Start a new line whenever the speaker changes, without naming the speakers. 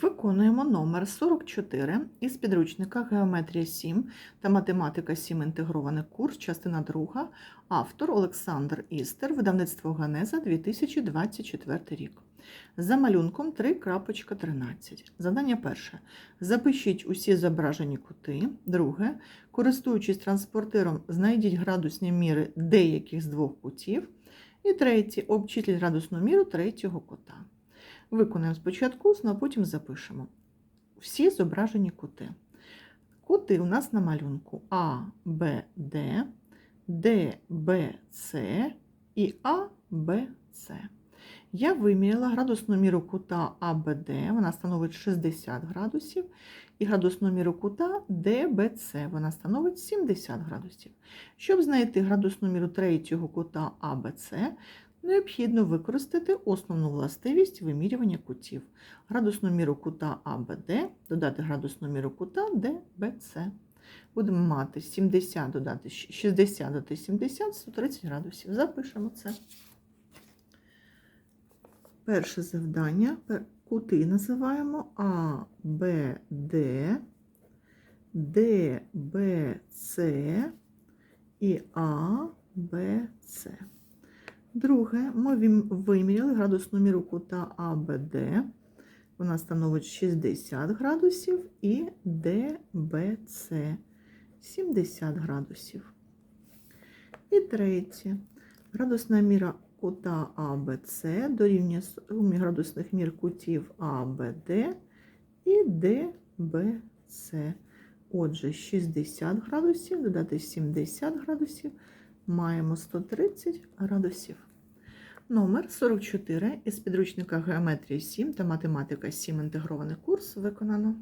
Виконуємо номер 44 із підручника Геометрія 7 та Математика 7 інтегрований курс, частина 2, автор Олександр Істер, видавництво Ганеза 2024 рік. За малюнком 3.13. Задання перше. Запишіть усі зображені кути. Друге. Користуючись транспортером, знайдіть градусні міри деяких з двох кутів. І третє. Обчисліть градусну міру третього кута. Виконаємо спочатку усно, а потім запишемо. Всі зображені кути. Кути у нас на малюнку А, Б, Д, Д, Б, С і А, Б, С. Я виміряла градусну міру кута АБД, вона становить 60 градусів, і градусну міру кута ДБЦ, вона становить 70 градусів. Щоб знайти градусну міру третього кута АБЦ, необхідно використати основну властивість вимірювання кутів. Градусну міру кута АБД додати градусну міру кута ДБЦ. Будемо мати 70 додати 60 додати 70, 130 градусів. Запишемо це. Перше завдання. Кути називаємо А, Б, і А, Б, С. Друге, ми виміряли градусну міру кута АБД. Вона становить 60 градусів і ДБЦ 70 градусів. І третє. Градусна міра кута АБЦ дорівнює сумі градусних мір кутів АБД і ДБЦ. Отже, 60 градусів додати 70 градусів маємо 130 градусів. Номер 44 із підручника Геометрії 7 та Математика 7 інтегрований курс виконано.